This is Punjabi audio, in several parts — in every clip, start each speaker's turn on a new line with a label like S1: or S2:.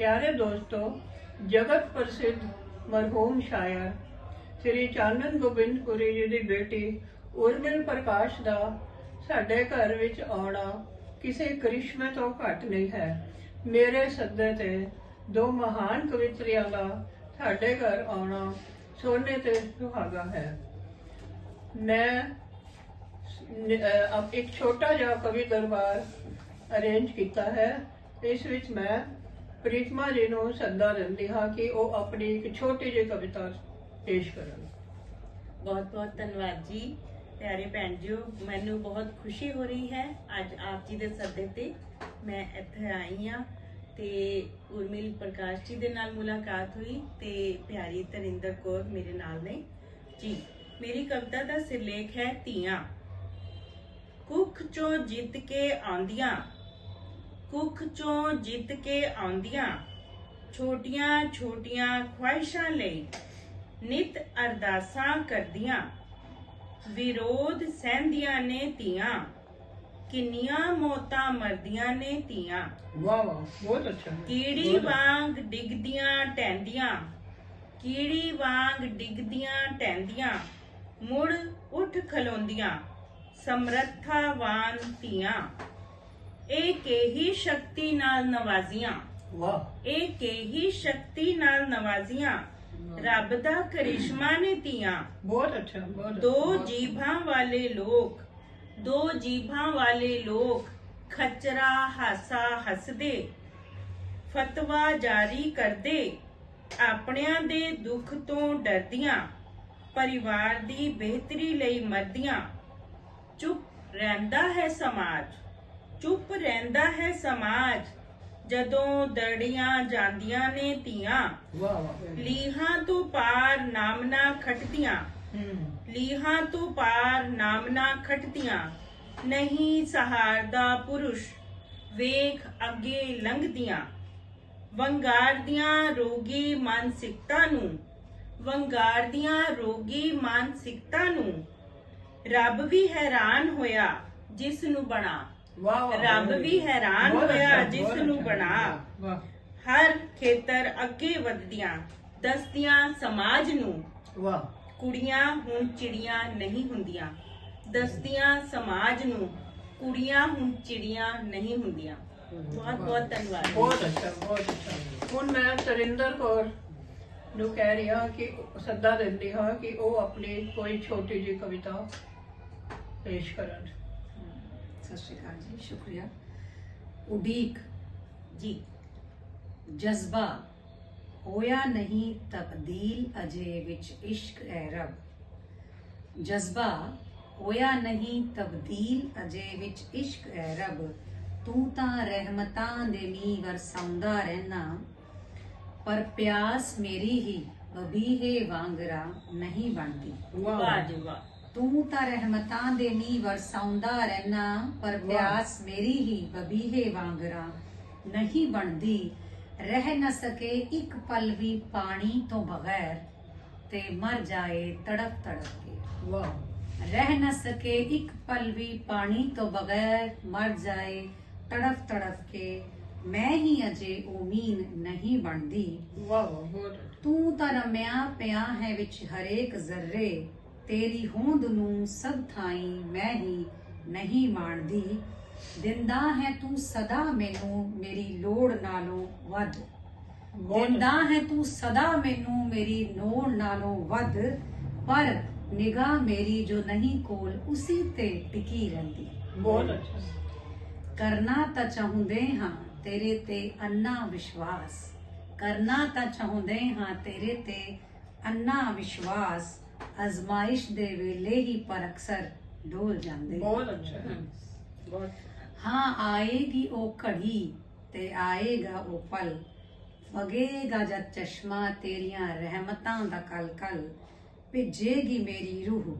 S1: ਪਿਆਰੇ ਦੋਸਤੋ, ਜਗਤ ਪ੍ਰਸਿੱਧ ਮਰਹੂਮ ਸ਼ਾਇਰ ਸ੍ਰੀ ਚਾਨਣ ਗੋਬਿੰਦਪੁਰੀ ਜੀ ਦੀ ਬੇਟੀ ਉਰਮਿਲ ਪ੍ਰਕਾਸ਼ ਦਾ ਸਾਡੇ ਘਰ ਵਿੱਚ ਆਉਣਾ ਕਿਸੇ ਕਰਿਸ਼ਮੇ ਤੋਂ ਘੱਟ ਨਹੀਂ ਹੈ। ਮੇਰੇ ਸੱਦੇ ਤੇ ਦੋ ਮਹਾਨ ਕਵਿਤਰੀਆਂ ਦਾ ਸਾਡੇ ਘਰ ਆਉਣਾ ਸੋਨੇ ਤੇ ਸੁਹਾਗਾ ਹੈ। ਮੈਂ ਇੱਕ ਛੋਟਾ ਜਿਹਾ ਕਵੀ ਦਰਬਾਰ ਅਰੇਂਜ ਕੀਤਾ ਹੈ। ਇਸ ਵਿੱਚ ਮੈਂ ਪ੍ਰੀਤਮਾ ਜੀ ਨੂੰ ਸੱਦਾ ਦਿੰਦੀ ਹਾਂ ਕਿ ਉਹ ਆਪਣੀ ਇੱਕ ਛੋਟੀ ਜਿਹੀ ਕਵਿਤਾ ਪੇਸ਼ ਕਰਨ।
S2: ਬਹੁਤ ਬਹੁਤ ਧੰਨਵਾਦ ਜੀ। ਪਿਆਰੇ ਭੈਣ ਜੀਓ, ਮੈਨੂੰ ਬਹੁਤ ਖੁਸ਼ੀ ਹੋ ਰਹੀ ਹੈ। ਅੱਜ ਆਪ ਜੀ ਦੇ ਸੱਦੇ ਤੇ ਮੈਂ ਇੱਥੇ ਆਈ ਹਾਂ ਤੇ ਉਰਮਿਲ ਪ੍ਰਕਾਸ਼ ਜੀ ਦੇ ਨਾਲ ਮੁਲਾਕਾਤ ਹੋਈ ਤੇ ਪਿਆਰੀ ਤਰਿੰਦਰ ਕੌਰ ਮੇਰੇ ਨਾਲ ਨੇ। ਜੀ, ਮੇਰੀ ਕਵਿਤਾ ਦਾ ਸਿਰਲੇਖ ਹੈ ਧੀਆਂ। ਕੁੱਖ ਚੋਂ ਜਿੱਤ ਕੇ ਆਉਂਦੀਆਂ ਕੁੱਖ ਚੋਂ ਜਿੱਤ ਕੇ ਆਉਂਦੀਆਂ। ਛੋਟੀਆਂ ਛੋਟੀਆਂ ਖੁਆਇਸ਼ਾਂ ਲਈ ਨਿਤ ਅਰਦਾਸਾਂ ਕਰਦੀਆਂ। ਵਿਰੋਧ ਸਹਿੰਦੀਆਂ ਨੇ ਧੀਆਂ। ਕਿੰਨੀਆਂ ਮੌਤਾਂ ਮਰਦੀਆਂ ਨੇ ਧੀਆਂ।
S1: ਵਾਹ ਵਾਹ ਬਹੁਤ ਅੱਛਾ।
S2: ਕੀੜੀ ਵਾਂਗ ਡਿੱਗਦੀਆਂ ਟੈਂਦੀਆਂ ਕੀੜੀ ਵਾਂਗ ਡਿੱਗਦੀਆਂ ਟੈਂਦੀਆਂ ਮੁੜ ਉੱਠ ਖਲੋਂਦੀਆਂ। ਸਮਰੱਥਾਵਾਨ ਧੀਆਂ। ਇਹ ਕੇਹੀ ਸ਼ਕਤੀ ਨਾਲ ਨਵਾਜ਼ੀਆਂ।
S1: ਵਾਹ।
S2: ਇਹ ਕੇਹੀ ਸ਼ਕਤੀ ਨਾਲ ਨਵਾਜ਼ੀਆਂ। ਰੱਬ ਦਾ ਕਰਿਸ਼ਮਾ ਨੇ ਧੀਆਂ
S1: ਬਹੁਤ ਅੱਛਾ ਬਹੁਤ ਅੱਛਾ।
S2: ਦੋ ਜੀਭਾਂ ਵਾਲੇ ਲੋਕ ਦੋ ਜੀਭਾਂ ਵਾਲੇ ਲੋਕ ਖਚਰਾ ਹਾਸਾ ਹੱਸਦੇ ਫਤਵਾ ਜਾਰੀ ਕਰਦੇ ਆਪਣਿਆਂ ਦੇ ਦੁੱਖ ਤੋਂ ਡਰਦੀਆਂ ਪਰਿਵਾਰ ਦੀ ਬਿਹਤਰੀ ਲਈ ਮਰਦੀਆਂ। ਚੁੱਪ ਰਹਿੰਦਾ ਹੈ ਸਮਾਜ। ਚੁੱਪ ਰਹਿੰਦਾ ਹੈ ਸਮਾਜ। ਜਦੋਂ ਦਰੜੀਆਂ ਜਾਂਦੀਆਂ ਨੇ ਧੀਆਂ
S1: ਵਾਹ ਵਾਹ।
S2: ਲੀਹਾਂ ਤੋਂ ਪਾਰ ਨਾਮਨਾ ਖਟਦੀਆਂ ਲੀਹਾਂ ਤੋਂ ਪਾਰ ਨਾਮਨਾ ਖਟਦੀਆਂ ਨਹੀਂ ਸਹਾਰਦਾ ਪੁਰਸ਼ ਵੇਖ ਅੱਗੇ ਲੰਘਦੀਆਂ। ਵੰਗਾਰਦੀਆਂ ਰੋਗੀ ਮਾਨਸਿਕਤਾ ਨੂੰ ਵੰਗਾਰਦੀਆਂ ਰੋਗੀ ਮਾਨਸਿਕਤਾ ਨੂੰ। ਰੱਬ ਵੀ ਹੈਰਾਨ ਹੋਇਆ ਜਿਸ ਨੂੰ ਬਣਾ।
S1: ਵਾਹ
S2: ਰੱਬ ਵੀ ਹੈਰਾਨ ਹੋਇਆ ਜਿਸ ਨੂੰ। ਬਣਾ। ਹਰ ਖੇਤਰ ਅੱਗੇ ਵਧਦੀਆਂ ਦਸਤੀਆਂ ਸਮਾਜ ਨੂੰ
S1: ਵਾਹ।
S2: ਕੁੜੀਆਂ ਹੁਣ ਚਿੜੀਆਂ ਨਹੀਂ ਹੁੰਦੀਆਂ। ਦਸਤੀਆਂ ਸਮਾਜ ਨੂੰ ਕੁੜੀਆਂ ਹੁਣ ਚਿੜੀਆਂ ਨਹੀਂ ਹੁੰਦੀਆਂ। ਬਹੁਤ ਬਹੁਤ ਧੰਨਵਾਦ।
S1: ਬਹੁਤ ਅੱਛਾ ਬਹੁਤ ਅੱਛਾ। ਹੁਣ ਮੈਂ ਸਰਿੰਦਰ ਕੌਰ ਨੂੰ ਕਹਿ ਰਹੀ ਹਾਂ ਕਿ ਸੱਦਾ ਦਿੰਦੀ ਹਾਂ ਕਿ ਉਹ ਆਪਣੀ ਕੋਈ ਛੋਟੀ ਜਿਹੀ ਕਵਿਤਾ ਪੇਸ਼ ਕਰਨ।
S3: ਸਤਿ ਸ਼੍ਰੀ ਅਕਾਲ ਜੀ, ਸ਼ੁਕਰੀਆ। ਉਡੀਕ
S2: ਜੀ,
S3: ਜਜ਼ਬਾ ਹੋਇਆ ਨਹੀਂ, ਤਬਦੀਲ ਅਜੇ ਵਿੱਚ ਇਸ਼ਕ ਹੈ ਰੱਬ। ਜਜ਼ਬਾ ਹੋਇਆ ਨਹੀਂ, ਤਬਦੀਲ ਅਜੇ ਵਿੱਚ ਇਸ਼ਕ ਹੈ ਰੱਬ। ਤੂੰ ਤਾਂ ਰਹਿਮਤਾਂ ਦੇ ਮੀਂਹ ਵਰਸਾਉਂਦਾ ਰਹਿਣਾ, ਪਰ ਪਿਆਸ ਮੇਰੀ ਹੀ ਬਬੀਹੇ ਵਾਂਗਰਾ ਨਹੀਂ ਬਣਦੀ।
S2: ਵਾਹ ਜੀ ਵਾਹ।
S3: ਤੂੰ ਤਾਂ ਰਹਿਮਤਾਂ ਦੇ ਮੀਂਹ ਵਰਸਾਉਂਦਾ ਰਹਿਣਾ ਪਰ। ਪਿਆਸ ਮੇਰੀ ਹੀ ਬਬੀਹੇ ਵਾਂਗਰਾ ਨਹੀਂ ਬਣਦੀ। ਰਹਿ ਨਾ ਸਕੇ ਇੱਕ ਪਲ ਵੀ ਪਾਣੀ ਤੋਂ ਬਗੈਰ ਤੇ ਮਰ ਜਾਏ ਤੜਪ ਤੜਪ ਕੇ
S1: ਵਾਹ।
S3: ਰਹਿ ਨਾ ਸਕੇ ਇੱਕ ਪਲ ਵੀ ਪਾਣੀ ਤੋਂ ਬਗੈਰ ਮਰ ਜਾਏ ਤੜਪ ਤੜਪ ਕੇ ਮੈਂ ਹੀ ਅਜੇ ਉਮੀਨ ਨਹੀਂ ਬਣਦੀ।
S1: ਵਾਹ।
S3: ਤੂੰ ਤਾਂ ਰਮਿਆ ਪਿਆ ਹੈ ਵਿੱਚ ਹਰੇਕ ਜ਼ਰਰੇ। ਤੇਰੀ ਹੋਂਦ ਨੂੰ ਸਭ ਥਾਈ ਮੈਂ ਹੀ ਨਹੀਂ ਮਾਣਦੀ। ਦਿੰਦਾ ਹੈ ਤੂੰ ਸਦਾ ਮੈਨੂੰ ਮੇਰੀ ਲੋੜ ਨਾਲੋਂ ਵੱਧ। ਦਿੰਦਾ ਹੈ ਤੂੰ ਸਦਾ ਮੈਨੂੰ ਮੇਰੀ ਲੋੜ ਨਾਲੋਂ ਵੱਧ। ਪਰ ਨਿਗਾਹ ਮੇਰੀ ਜੋ ਨਹੀਂ ਕੋਲ ਉਸੇ ਤੇ ਟਿਕੀ ਰਹਿੰਦੀ।
S1: ਬਹੁਤ ਅੱਛਾ।
S3: ਕਰਨਾ ਤਾਂ ਚਾਹੁੰਦੇ ਹਾਂ ਤੇਰੇ ਤੇ ਅੰਨਾ ਵਿਸ਼ਵਾਸ। ਕਰਨਾ ਤਾਂ ਚਾਹੁੰਦੇ ਹਾਂ ਤੇਰੇ ਤੇ ਅੰਨਾ ਵਿਸ਼ਵਾਸ। ਅਜ਼ਮਾਇਸ਼ ਦੇ ਵੇਲੇ ਹੀ ਪਰ ਅਕਸਰ ਡੋਲ ਜਾਂਦੇ
S1: ਬਹੁਤ ਅੱਛਾ ਬਹੁਤ
S3: ਹਾਂ। ਆਏਗੀ ਉਹ ਘੜੀ ਤੇ ਆਏਗਾ ਉਹ ਪਲ। ਵਗੇਗਾ ਜਦ ਚਸ਼ਮਾ ਤੇਰੀਆਂ ਰਹਿਮਤਾਂ ਦਾ ਕਲ ਕਲ ਭਿੱਜੇਗੀ ਮੇਰੀ ਰੂਹ।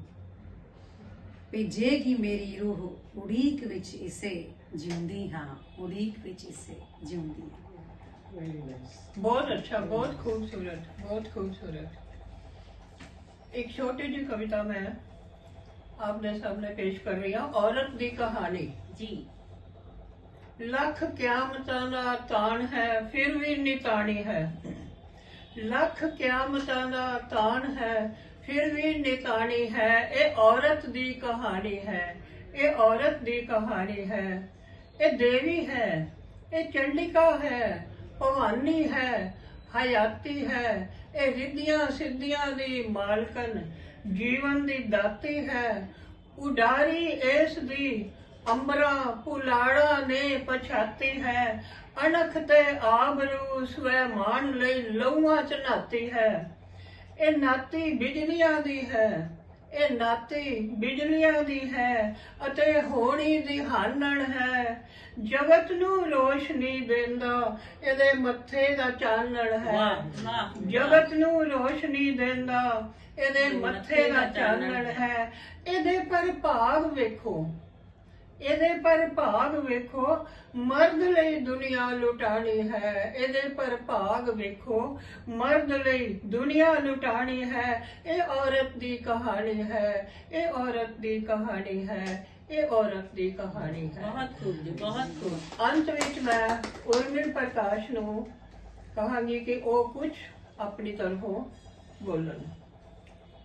S3: ਭਿੱਜੇਗੀ ਮੇਰੀ ਰੂਹ। ਉਡੀਕ ਵਿੱਚ ਇਸੇ ਜਿਉਂਦੀ ਹਾਂ। ਉਡੀਕ ਵਿੱਚ ਇਸੇ ਜਿਉਂਦੀ ਹਾਂ।
S1: ਬਹੁਤ ਅੱਛਾ ਬਹੁਤ ਖੂਬਸੂਰਤ ਬਹੁਤ ਖੂਬਸੂਰਤ। ਇੱਕ ਛੋਟੀ ਜਿਹੀ ਕਵਿਤਾ ਮੈਂ ਆਪਨੇ ਸਾਹਮਣੇ ਪੇਸ਼ ਕਰ ਰਹੀ ਹਾਂ ਔਰਤ ਦੀ ਕਹਾਣੀ
S2: ਜੀ
S1: ਲੱਖ ਕਿਆਮਤਾਂ ਦਾ ਤਾਣ ਹੈ ਫਿਰ ਵੀ ਨਿਤਾਣੀ ਹੈ ਲੱਖ ਕਿਆਮਤਾਂ ਦਾ ਤਾਣ ਹੈ ਫਿਰ ਵੀ ਨਿਤਾਣੀ ਹੈ ਇਹ ਔਰਤ ਦੀ ਕਹਾਣੀ ਹੈ ਇਹ ਔਰਤ ਦੀ ਕਹਾਣੀ ਹੈ ਇਹ ਦੇਵੀ ਹੈ ਇਹ ਚੰਡਿਕਾ ਹੈ ਭਵਾਨੀ ਹੈ ਹਯਾਤੀ ਹੈ। ਇਹ ਰਿੱਧੀਆਂ ਸਿੱਧੀਆਂ ਦੀ ਮਾਲਕਨ ਜੀਵਨ ਦੀ ਦਾਤੀ ਹੈ। ਉਡਾਰੀ ਇਸ ਦੀ ਅੰਬਰਾ ਪੁਲਾੜਾ ਨੇ ਪਛਾਤੀ ਹੈ। ਅਣਖ ਤੇ ਆਬਰੂ ਸਵੈ ਮਾਨ ਲਈ ਲਹੂਆਂ ਚ ਨਾਤੀ ਹੈ। ਇਹ ਨਾਤੀ ਬਿਜਲੀਆਂ ਦੀ ਹੈ। ਇਹ ਨਾਤੀ ਬਿਜਲੀਆਂ ਦੀ ਹੈ ਅਤੇ ਹੋਣੀ ਦੀ ਹਾਨਣ ਹੈ। ਜਗਤ ਨੂੰ ਰੋਸ਼ਨੀ ਦਿੰਦਾ ਇਹਦੇ ਮੱਥੇ ਦਾ ਚਾਨਣ ਹੈ। ਜਗਤ ਨੂੰ ਰੋਸ਼ਨੀ ਦਿੰਦਾ ਇਹਦੇ ਮੱਥੇ ਦਾ ਚਾਨਣ ਹੈ। ਇਹਦੇ ਪਰ ਭਾਗ ਵੇਖੋ। ਇਹਦੇ ਪਰ ਭਾਗ ਵੇਖੋ ਮਰਦ ਲਈ ਦੁਨੀਆ ਲੁਟਾਣੀ ਹੈ। ਇਹਦੇ ਪਰ ਭਾਗ ਵੇਖੋ ਮਰਦ ਲਈ ਦੁਨੀਆ ਲੁਟਾਣੀ ਹੈ। ਇਹ ਔਰਤ ਦੀ ਕਹਾਣੀ ਹੈ ਇਹ ਔਰਤ ਦੀ ਕਹਾਣੀ ਹੈ ਇਹ ਔਰਤ ਦੀ ਕਹਾਣੀ ਹੈ।
S2: ਬਹੁਤ ਖੂਬ ਬਹੁਤ ਖੂਬ।
S1: ਅੰਤ ਵਿੱਚ ਮੈਂ ਉਰਮਿਲ ਪ੍ਰਕਾਸ਼ ਨੂੰ ਕਹਾਂਗੀ ਕਿ ਉਹ ਕੁਝ ਆਪਣੀ ਤਰਫੋਂ ਬੋਲਣ।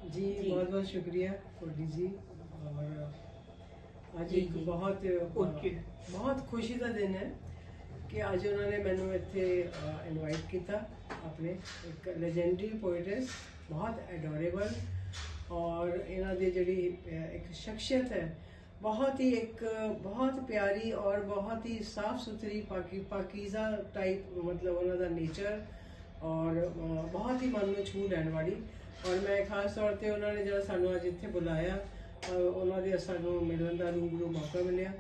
S2: ਜੀ
S4: ਬਹੁਤ ਬਹੁਤ ਸ਼ੁਕਰੀਆ ਕੋਡੀ ਜੀ ਔਰ ਅੱਜ
S2: ਜੀ,
S4: ਇੱਕ
S2: ਜੀ।
S4: ਬਹੁਤ
S1: ਉੱਚੀ।
S4: ਬਹੁਤ ਖੁਸ਼ੀ ਦਾ ਦਿਨ ਹੈ ਕਿ ਅੱਜ ਉਹਨਾਂ ਨੇ ਮੈਨੂੰ ਇੱਥੇ ਇਨਵਾਈਟ ਕੀਤਾ ਆਪਣੇ ਇੱਕ ਲੈਜੈਂਡਰੀ ਪੋਇਟਸ ਬਹੁਤ ਐਡੋਰੇਬਲ ਔਰ ਇਹਨਾਂ ਦੀ ਜਿਹੜੀ ਅਹ, ਇੱਕ ਸ਼ਖਸੀਅਤ ਹੈ ਬਹੁਤ ਹੀ ਇੱਕ ਬਹੁਤ ਪਿਆਰੀ ਔਰ ਬਹੁਤ ਹੀ ਸਾਫ਼ ਸੁਥਰੀ ਪਾਕੀ ਪਾਕੀਜ਼ਾ ਟਾਈਪ ਮਤਲਬ ਉਹਨਾਂ ਦਾ ਨੇਚਰ ਔਰ ਅਹ, ਬਹੁਤ ਹੀ ਮਨ ਨੂੰ ਛੂ ਲੈਣ ਵਾਲੀ ਔਰ ਮੈਂ ਖਾਸ ਤੌਰ ਤੇ ਉਹਨਾਂ ਨੇ ਜਿਹੜਾ ਸਾਨੂੰ ਅੱਜ ਇੱਥੇ ਬੁਲਾਇਆ ਉਹਨਾਂ ਦੇ ਸਾਨੂੰ ਮਿਲਣ ਦਾ ਰੂਪ ਨੂੰ ਮੌਕਾ ਮਿਲਿਆ।